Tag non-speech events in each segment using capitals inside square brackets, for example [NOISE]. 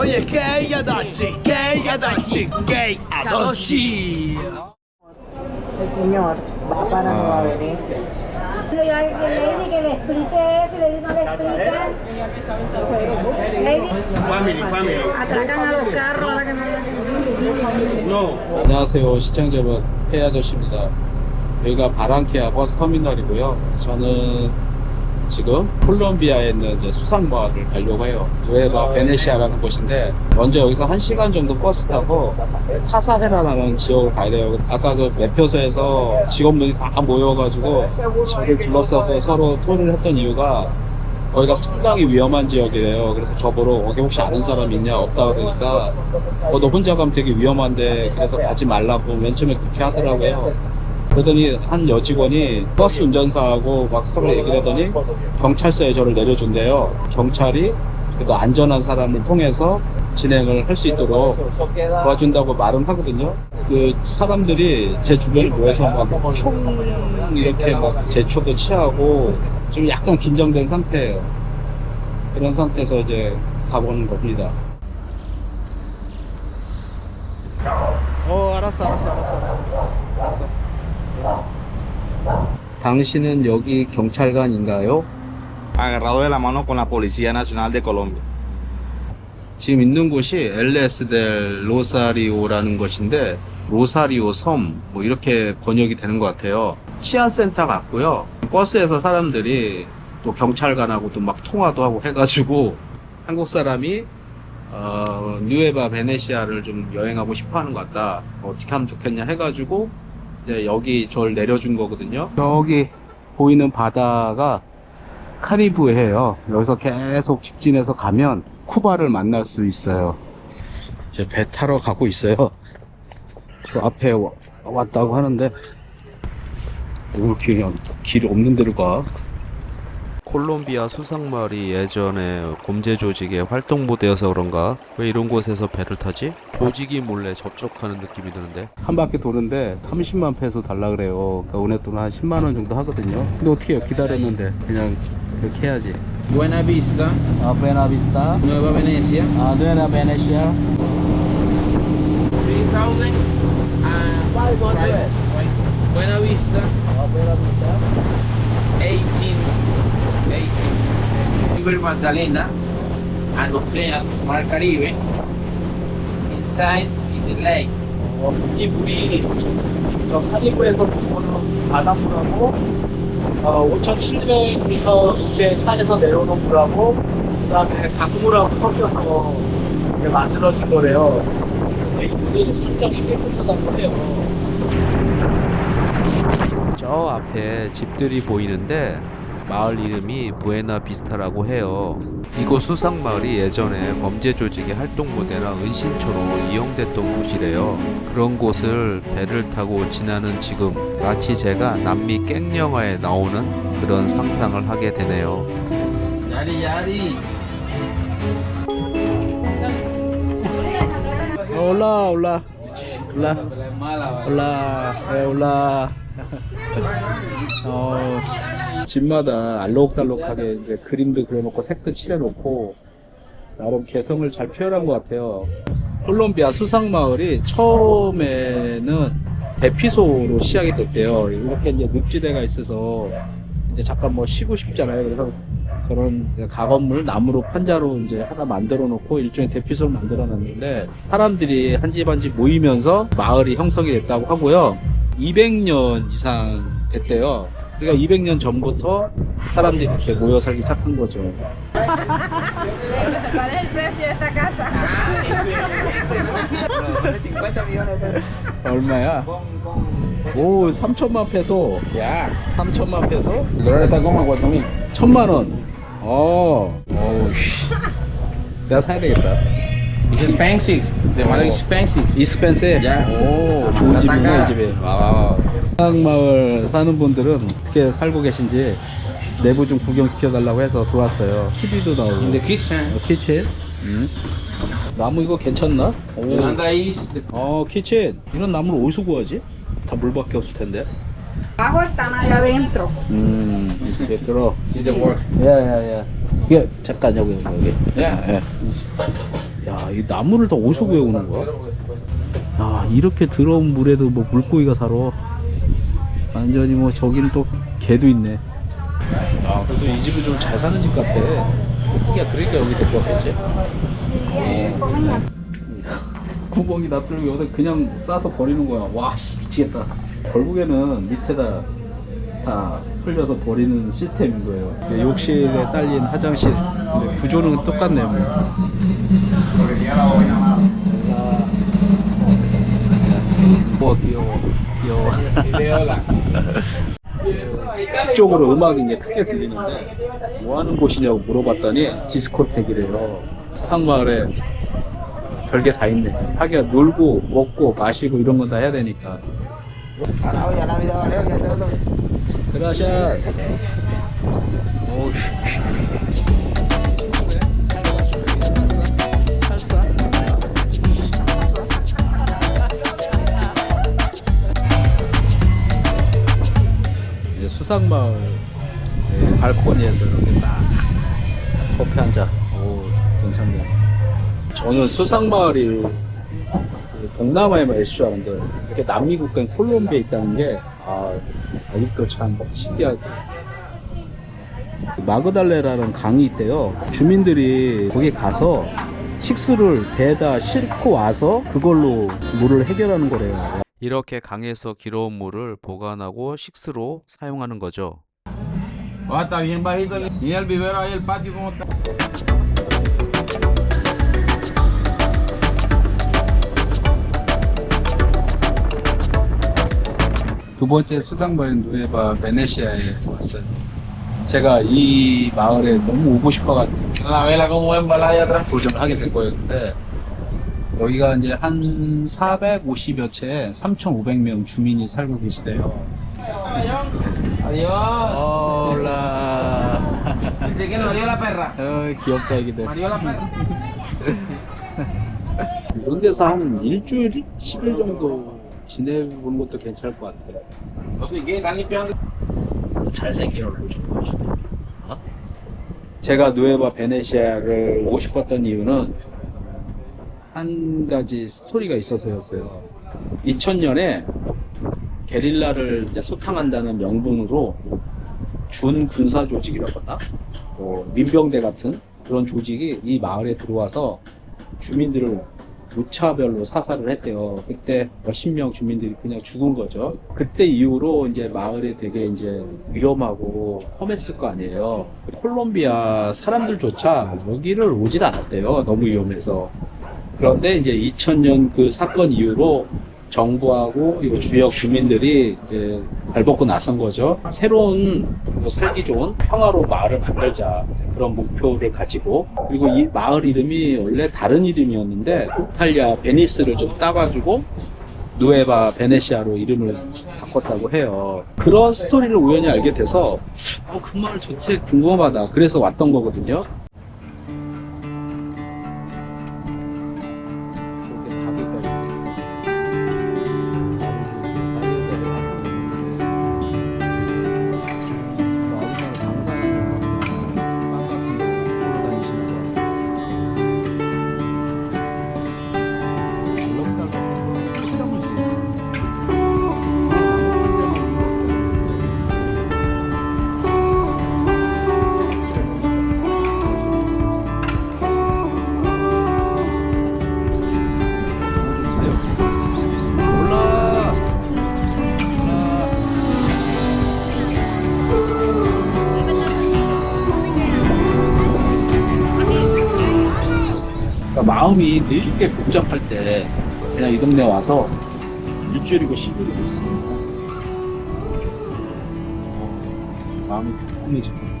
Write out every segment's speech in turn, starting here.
Oye, gay adochi, gay adochi, gay adochi. El señor va para Nueva Venecia. Yo a Lady que le explique eso y Lady no le explica. Lady, Family, family. atracan a los carros ahora que no No. 안녕하세요 시청자 여러분 태 아저씨입니다 여기가 바랑키아 버스 터미널이고요 저는 지금 콜롬비아에 있는 이제 수상마을을 가려고 해요 누에바 베네시아라는 곳인데 먼저 여기서 1시간 정도 버스 타고 카사헤라라는 지역을 가야 돼요 아까 그 매표소에서 직원분이 다 모여가지고 저를 둘러싸고 서로 토론을 했던 이유가 거기가 상당히 위험한 지역이에요. 그래서 저보러 거기 혹시 아는 사람 있냐 없다 그러니까 어, 너 혼자 가면 되게 위험한데 그래서 가지 말라고 맨 처음에 그렇게 하더라고요. 그러더니 한 여직원이 버스 운전사하고 막 서로 얘기를 하더니 경찰서에 저를 내려준대요. 경찰이 그래도 안전한 사람을 통해서 진행을 할 수 있도록 도와준다고 말은 하거든요. 그 사람들이 제 주변에 모여서 막 총 이렇게 막 제초도 취하고 좀 약간 긴장된 상태예요. 그런 상태에서 이제 가보는 겁니다. 어, 알았어, 알았어, 알았어, 알았어. 알았어. 당신은 여기 경찰관인가요? agarrado de la mano con la Policía Nacional de Colombia. 지금 있는 곳이 엘레스 델 로사리오라는 곳인데 로사리오 섬 뭐 이렇게 번역이 되는 것 같아요. 치안센터 같고요. 버스에서 사람들이 또 경찰관하고 또 막 통화도 하고 해가지고 한국 사람이 어, 뉴에바 베네시아를 좀 여행하고 싶어 하는 것 같다. 어떻게 하면 좋겠냐 해가지고 이제 여기 저를 내려준 거거든요. 여기 보이는 바다가 카리브해요. 여기서 계속 직진해서 가면 쿠바를 만날 수 있어요. 이제 배 타러 가고 있어요. 저 앞에 와- 왔다고 하는데 왜 이렇게 그냥 길 없는 데로 가? 콜롬비아 수상마을이 예전에 범죄 조직의 활동부대여서 그런가 왜 이런 곳에서 배를 타지? 조직이 몰래 접촉하는 느낌이 드는데 한 바퀴 도는데 30만 페소 달라 그래요. 그러니까 은혜 돈은 한 10만 원 정도 하거든요. 근데 어떻게 해요? 기다렸는데 그냥 그렇게 해야지. Buena Vista, 아, 부에나비스타. Nueva Venecia, 아, 누에나 베네시아. 3000 and right, right. Buena Vista, River Magdalena, and Oclea, Mar Caribe, inside in the lake. 이 물이 저 카리브에서 보는 바닷물하고 어, 5,700m 밑에 산에서 내려오는 물하고 그 다음에 강물하고 섞여서 만들어진 거래요. 근데 이 물이 상당히 깨끗하다고 해요. 저 앞에 집들이 보이는데 마을 이름이 부에나 비스타라고 해요. 이곳 수상마을이 예전에 범죄 조직의 활동부대나 은신처로 이용됐던 곳이래요. 그런 곳을 배를 타고 지나는 지금 마치 제가 남미 깽 영화에 나오는 그런 상상을 하게 되네요. Yari, Yari. 올라 올라 올라 Mala, 올라 네, 올라 어, 집마다 알록달록하게 이제 그림도 그려놓고 색도 칠해놓고 나름 개성을 잘 표현한 것 같아요. 콜롬비아 수상마을이 처음에는 대피소로 시작이 됐대요. 이렇게 이제 늪지대가 있어서 이제 잠깐 뭐 쉬고 싶잖아요. 그래서 이제 가건물 나무로 판자로 이제 하나 만들어 놓고 일종의 대피소를 만들어 놨는데 사람들이 한 집 한 집 모이면서 마을이 형성이 됐다고 하고요. 200년 이상 됐대요. 그러니까 200년 전부터 사람들이 이렇게 모여 살기 시작한 거죠. [LAUGHS] 얼마야? 오, 3천만 페소. Ya. 3천만 페소? Como a 4000. 천만 원. 어, 어우, 씨. 내가 사야 되겠다. It's expensive. The model is expensive. 이스펜세? 야. 오, 좋은 아, 집이네, 이. 집에. 와. 마을 사는 분들은 어떻게 살고 계신지 내부 좀 구경시켜달라고 해서 들어왔어요. TV도 나오고. In the kitchen. 어, 키친. 음. 나무 이거 괜찮나? 오. Yolanda is the 어, 키친. 이런 나무를 어디서 구하지? 다 물밖에 없을 텐데. Abajo están allá adentro. 음, 이제 들어. is the work. 야. 이게, 잠깐, 여기, 여기. Yeah. 예. 야, 이 나무를 다 어디서 구해오는 거야? 야, 이렇게 더러운 물에도 뭐 물고기가 살아. 완전히 뭐 저기는 또 개도 있네. 아, 그래도 이 집은 좀 잘 사는 집 같아. 야, 그러니까 여기 데리고 왔겠지? 구멍이 납들고 여기다 그냥 싸서 버리는 거야. 와, 씨, 미치겠다. 결국에는 밑에다 다 흘려서 버리는 시스템인 거예요. 이게 욕실에 딸린 화장실. 구조는 똑같네요. 뭐. 와, 귀여워. 귀여워. [LAUGHS] 뒤쪽으로 음악이 이제 크게 들리는데 뭐 하는 곳이냐고 물어봤더니 디스코텍이래요. 상마을에 별게 다 있네. 하기야 놀고 먹고 마시고 이런 건 다 해야 되니까. 그라샤스. 오우. 수상마을 네, 발코니에서 이렇게 딱 커피 한 잔. 오, 괜찮네. 저는 수상마을이 그 동남아에만 있을 줄 알았는데 이렇게 남미 국가인 콜롬비아에 있다는 게 아, 아직도 참 신기하고 마그달레라는 강이 있대요. 주민들이 거기 가서 식수를 배에다 싣고 와서 그걸로 물을 해결하는 거래요. 이렇게 강에서 길어온 물을 보관하고 식수로 사용하는 거죠. Está bien bajito. Y el vivero ahí, el patio, ¿cómo está? 두 번째 수상마을 누에바 베네시아에 왔어요. 제가 이 마을에 너무 오고 싶어가지고 allá atrás. 도전을 하게 된 거였는데 여기가 이제 한 450여 채 3,500명 주민이 살고 계시대요. 올라. 어, 귀엽다 애기들. 이런 데서 한 일주일, 10일 정도 지내보는 것도 괜찮을 것 같아요. Sé qué, están limpiando. 잘생긴 얼굴 좀 보여주세요. 어? 제가 누에바 베네시아를 오고 싶었던 이유는 한 가지 스토리가 있어서였어요. 2000년에 게릴라를 이제 소탕한다는 명분으로 준 군사 조직이라고 하나? 뭐 민병대 같은 그런 조직이 이 마을에 들어와서 주민들을 무차별로 사살을 했대요. 그때 몇십 명 주민들이 그냥 죽은 거죠. 그때 이후로 이제 마을이 되게 이제 위험하고 험했을 거 아니에요. 콜롬비아 사람들조차 여기를 오질 않았대요. 너무 위험해서. 그런데 이제 2000년 그 사건 이후로 정부하고 이 주역 주민들이 이제 발벗고 나선 거죠. 새로운 뭐 살기 좋은 평화로운 마을을 만들자 그런 목표를 가지고 그리고 이 마을 이름이 원래 다른 이름이었는데 이탈리아 베니스를 좀 따가지고 누에바 베네시아로 이름을 바꿨다고 해요. 그런 스토리를 우연히 알게 돼서 어, 그 마을 전체 궁금하다. 그래서 왔던 거거든요. 마음이 되게 복잡할 때 그냥 이 동네 와서 일주일이고 10일이고 있으면 어, 마음이 편해지고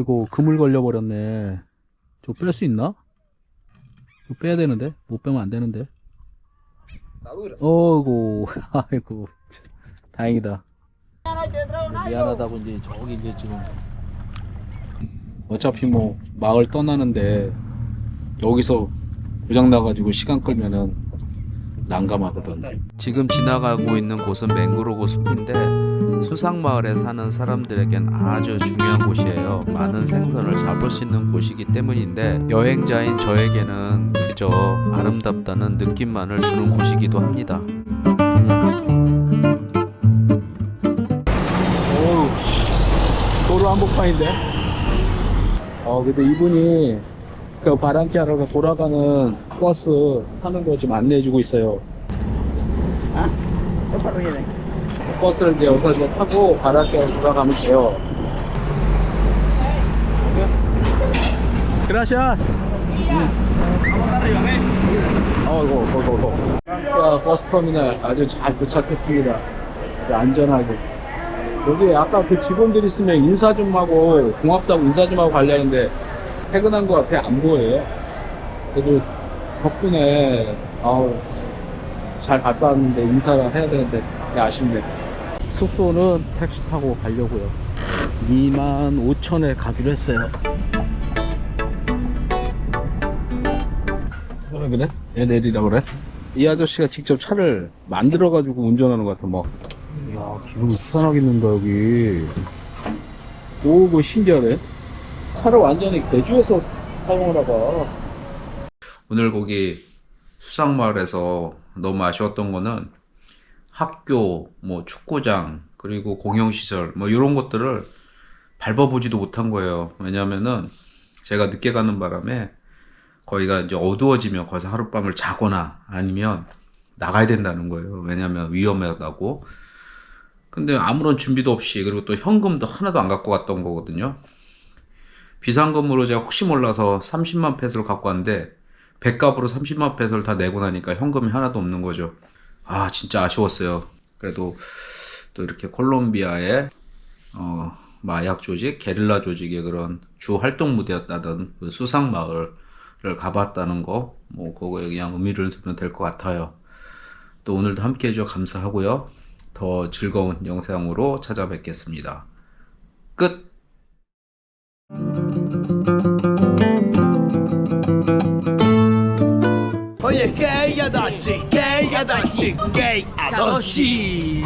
아이고 그물 걸려버렸네. 저 뺄 수 있나? 이거 빼야 되는데? 못 빼면 안 되는데? 어이구 [LAUGHS] 아이고 다행이다. 미안하다고 이제 저기 이제 지금. 어차피 뭐 마을 떠나는데 여기서 고장 나가지고 시간 끌면은 난감하거든. 지금 지나가고 있는 곳은 맹그로브 숲인데 수상마을에 사는 사람들에겐 아주 중요한 곳이에요. 많은 생선을 잡을 수 있는 곳이기 때문인데 여행자인 저에게는 그저 아름답다는 느낌만을 주는 곳이기도 합니다. 어우, 도로 한복판인데? 어, 근데 이분이 그 바람키아로가 돌아가는 버스 타는 거 지금 안내해주고 있어요. 버스를 이제 여기서 이제 타고 바람키아로 돌아가면 돼요. 그라시아스! 어, 이거, 이거. 바람키아 버스 터미널 아주 잘 도착했습니다. 안전하게. 여기 아까 그 직원들 있으면 인사 좀 하고 공합사고 인사 좀 하고 가려는데 퇴근한 거 같아 안 보여요. 그래도 덕분에 아우 잘 갔다 왔는데 인사를 해야 되는데 아쉽네. 숙소는 택시 타고 가려고요. 2만 5천에 가기로 했어요. 그래 그래? 얘 내리라 그래? 이 아저씨가 직접 차를 만들어 가지고 운전하는 것 같아 막. 야, 기름 희한하겠는다, 여기. 오, 그 신기하네. 차를 완전히 개조해서 사용을 하봐. 오늘 거기 수상마을에서 너무 아쉬웠던 거는 학교, 뭐 축구장, 그리고 공영시설, 뭐 이런 것들을 밟아보지도 못한 거예요. 왜냐면은 제가 늦게 가는 바람에 거기가 이제 어두워지면 거기서 하룻밤을 자거나 아니면 나가야 된다는 거예요. 왜냐면 위험하다고. 근데 아무런 준비도 없이 그리고 또 현금도 하나도 안 갖고 갔던 거거든요. 비상금으로 제가 혹시 몰라서 30만 페소를 갖고 왔는데 백값으로 30만 페소를 다 내고 나니까 현금이 하나도 없는 거죠. 아 진짜 아쉬웠어요. 그래도 또 이렇게 콜롬비아의 어, 마약 조직, 게릴라 조직의 그런 주 활동 무대였다던 그 수상 마을을 가봤다는 거, 뭐 그거에 그냥 의미를 두면 될 것 같아요. 또 오늘도 함께 해줘 감사하고요. 더 즐거운 영상으로 찾아뵙겠습니다. 끝! Oye, gay ad oggi, gay ad oggi, gay ad oggi.